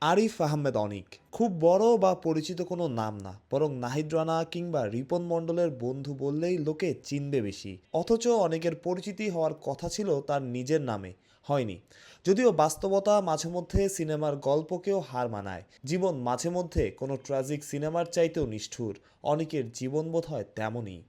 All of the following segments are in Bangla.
আরিফ আহমেদ অনিক। খুব বড় বা পরিচিত কোনো নাম না, বরং নাহিদ রানা কিংবা রিপন মণ্ডলের বন্ধু বললেই লোকে চিনবে বেশি। অথচ অনেকের পরিচিতি হওয়ার কথা ছিল তার নিজের নামে। হয়নি। যদিও বাস্তবতা মাঝে মধ্যে সিনেমার গল্পকেও হার মানায়। জীবন মাঝে মধ্যে কোনো ট্র্যাজিক সিনেমার চাইতেও নিষ্ঠুর। অনেকের জীবন বোধ হয় তেমনই।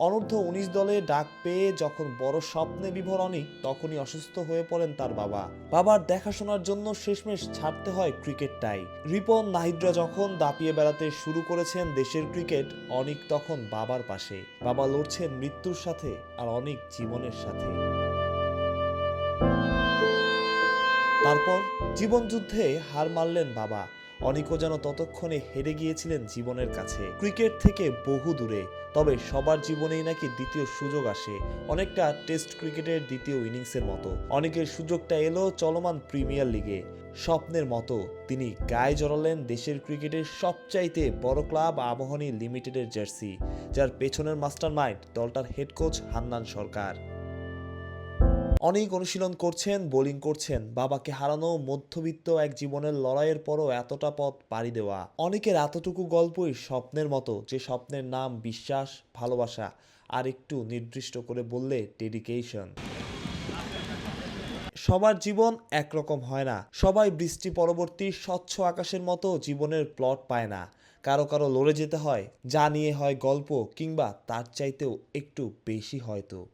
অনূর্ধ্ব উনিশ দলে ডাক পেয়ে যখন বড় স্বপ্নে বিভোর অনিক তখনই অসুস্থ হয়ে পড়েন তার বাবা। বাবার দেখাশোনার জন্য শেষমেশ ছাড়তে হয় ক্রিকেটটাই রিপন নাহিদরা যখন দাপিয়ে বেড়াতে শুরু করেছেন দেশের ক্রিকেট, অনিক তখন বাবার পাশে। বাবা লড়ছেন মৃত্যুর সাথে আর অনিক জীবনের সাথে। তারপর জীবনযুদ্ধে হার মানলেন বাবা। অনিকও যেন ততক্ষণে হেরে গিয়েছিলেন জীবনের কাছে। ক্রিকেট থেকে বহু দূরে। তবে সবার জীবনেই নাকি দ্বিতীয় সুযোগ আসে, অনেকটা টেস্ট ক্রিকেটের দ্বিতীয় ইনিংসের মতো। অনেকের সুযোগটা এলো চলমান প্রিমিয়ার লিগে। স্বপ্নের মতো, তিনি গায়ে জড়ালেন দেশের ক্রিকেটের সবচাইতে বড় ক্লাব আবাহনী লিমিটেডের জার্সি, যার পেছনের মাস্টার মাইন্ড দলটার হেড কোচ হান্নান সরকার। অনেক অনুশীলন করছেন, বোলিং করছেন। বাবাকে হারানো মধ্যবিত্ত এক জীবনের লড়াইয়ের পরও এতটা পথ পাড়ি দেওয়া। অনেকের এতটুকু গল্পই স্বপ্নের মতো, যে স্বপ্নের নাম বিশ্বাস, ভালোবাসা আর একটু নির্দিষ্ট করে বললে ডেডিকেশন সবার জীবন একরকম হয় না। সবাই বৃষ্টি পরবর্তী স্বচ্ছ আকাশের মতো জীবনের প্লট পায় না। কারও কারও লড়ে যেতে হয়, যা নিয়ে হয় গল্প কিংবা তার চাইতেও একটু বেশি হয়তো।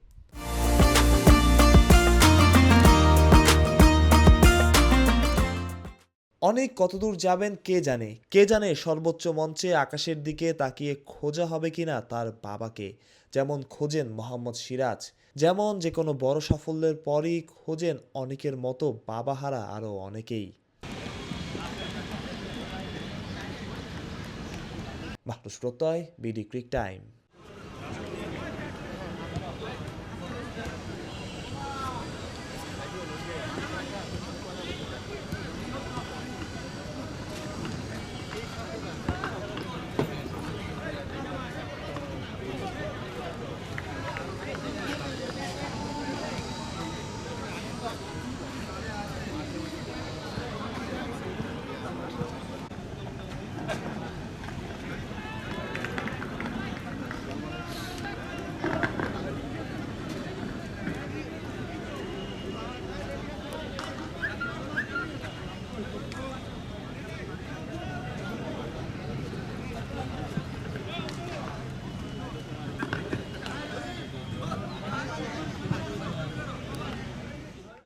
অনেক কতদূর যাবেন কে জানে? কে জানে সর্বোচ্চ মঞ্চে আকাশের দিকে তাকিয়ে খোঁজা হবে কিনা তার বাবাকে? যেমন খোঁজেন মোহাম্মদ সিরাজ, যেমন যে কোনো বড় সাফল্যের পরই খোঁজেন অনেকের মতো বাবাহারা আরও অনেকেই। মাহরুষ প্রত্যয়, বিডি ক্রিক টাইম।